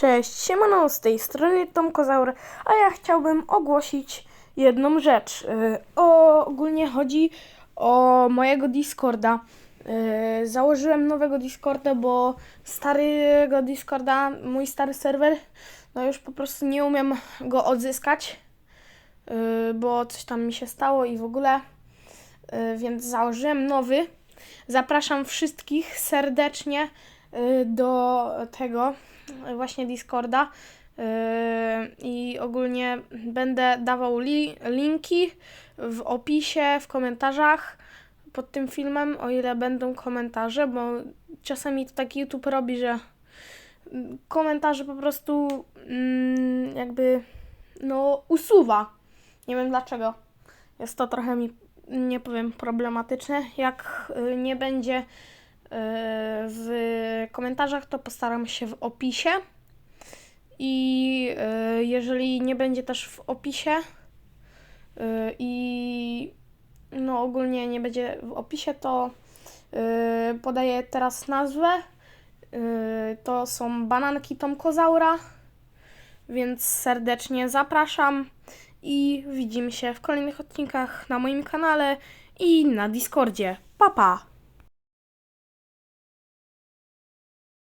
Cześć, siemano, z tej strony Tom Kozaur, a ja chciałbym ogłosić jedną rzecz. Yy, O, ogólnie chodzi o mojego Discorda. Yy, Założyłem nowego Discorda, bo starego Discorda, mój stary serwer, no już po prostu nie umiem go odzyskać, yy, bo coś tam mi się stało i w ogóle, więc założyłem nowy. Zapraszam wszystkich serdecznie y, do tego y, właśnie Discorda y, i ogólnie będę dawał li- linki w opisie, w komentarzach pod tym filmem, o ile będą komentarze, bo czasami to tak YouTube robi, że komentarze po prostu mm, jakby no usuwa. Nie wiem dlaczego. Jest to trochę mi, nie powiem, problematyczne. Jak y, nie będzie y, w komentarzach, to postaram się w opisie. I y, jeżeli nie będzie też w opisie y, i no ogólnie nie będzie w opisie, to podaję teraz nazwę. To są bananki Tomkozaura, więc serdecznie zapraszam i widzimy się w kolejnych odcinkach na moim kanale i na Discordzie. Pa pa!